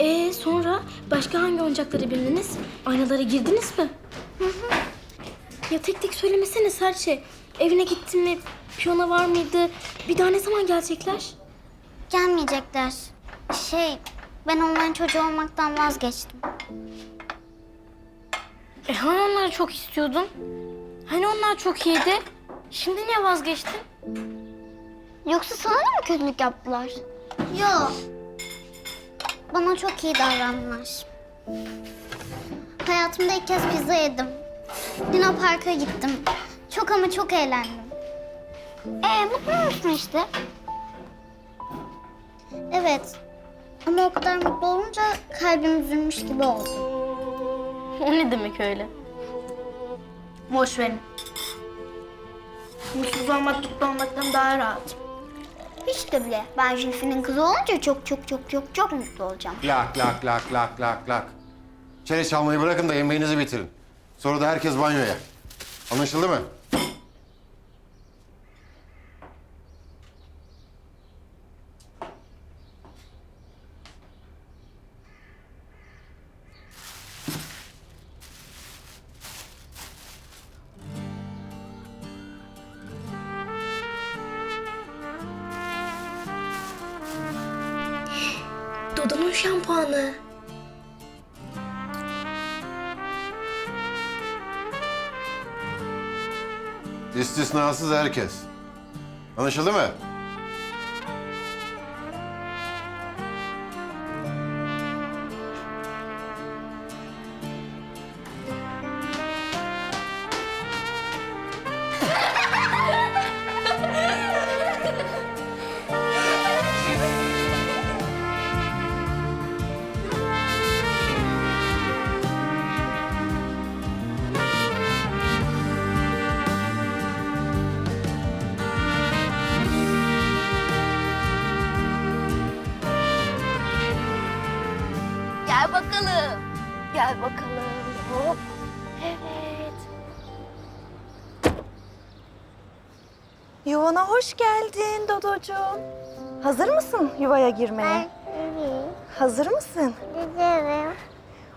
Ee sonra başka hangi oyuncaklara bindiniz? Aynalara girdiniz mi? Ya tek tek söylemesene Serçe. Evine gittin mi? Piyano var mıydı? Bir daha ne zaman gelecekler? Gelmeyecekler. Şey, ben onların çocuğu olmaktan vazgeçtim. E hani onları çok istiyordun? Hani onlar çok iyiydi? Şimdi niye vazgeçtin? Yoksa sana da mı kötülük yaptılar? Yok. Bana çok iyi davrandılar. Hayatımda ilk kez pizza yedim. Luna Park'a gittim. Çok ama çok eğlendim. Ee, mutlu musun işte? Evet. Ama o kadar mutlu olunca kalbim üzülmüş gibi oldu. O ne demek öyle? Boş verin. Mutsuz olmak mutlu olmaktan daha rahat. De bile. Ben Jülfü'nün kızı olunca çok çok çok çok çok mutlu olacağım. Lak lak lak lak lak lak. Çene çalmayı bırakın da yemeğinizi bitirin. Sonra da herkes banyoya. Anlaşıldı mı? Dodo'nun şampuanı. İstisnasız herkes. Anlaşıldı mı? Bakalım. Gel bakalım. Hop. Evet. Yuvana hoş geldin Dodocuğum. Hazır mısın yuvaya girmeye? Hazır mısın? Güzelim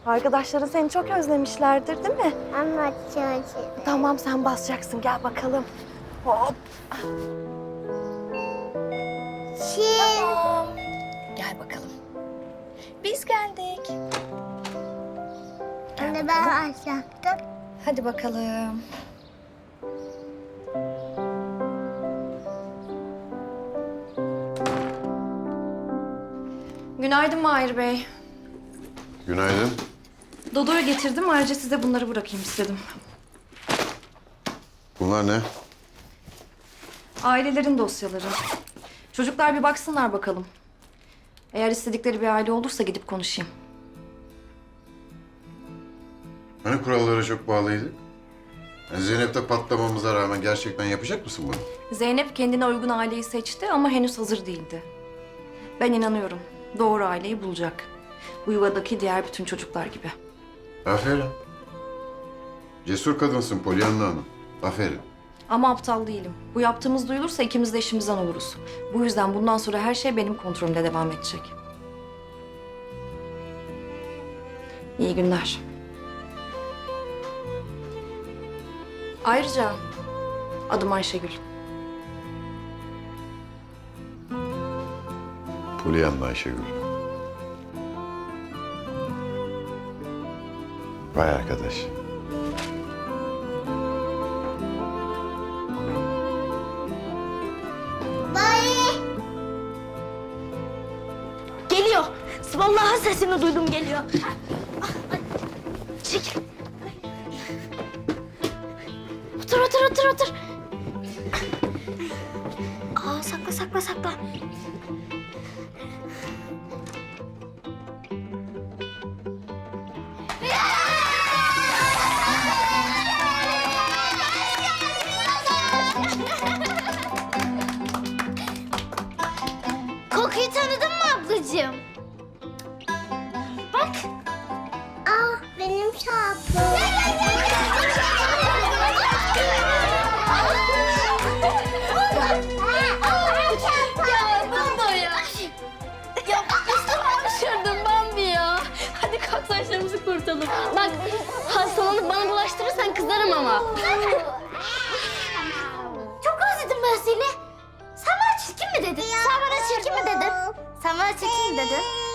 Arkadaşların seni çok özlemişlerdir değil mi? ama çocuk. Tamam sen basacaksın gel bakalım. Hop. Tamam. Anne ben aşaktım. Hadi bakalım. Günaydın Mahir Bey. Günaydın. Dodo'yu getirdim. Ayrıca size bunları bırakayım istedim. Bunlar ne? Ailelerin dosyaları. Çocuklar bir baksınlar bakalım. Eğer istedikleri bir aile olursa gidip konuşayım. Hani kurallara çok bağlıydık? Yani Zeynep'te patlamamıza rağmen gerçekten yapacak mısın bunu? Zeynep kendine uygun aileyi seçti ama henüz hazır değildi. Ben inanıyorum. Doğru aileyi bulacak. Bu yuvadaki diğer bütün çocuklar gibi. Aferin. Cesur kadınsın Pollyanna Hanım. Aferin. Ama aptal değilim. Bu yaptığımız duyulursa ikimiz de işimizden oluruz. Bu yüzden bundan sonra her şey benim kontrolümde devam edecek. İyi günler. Ayrıca adım Ayşegül. Pollyanna Ayşegül. Vay arkadaş. Geliyor. Vallahi sesini duydum geliyor. Çekil. Otur otur otur. Aa sakla sakla sakla. Kokuyu tanıdın mı ablacığım? Bak. Aa benim şapkam. Sen bana mi dedin?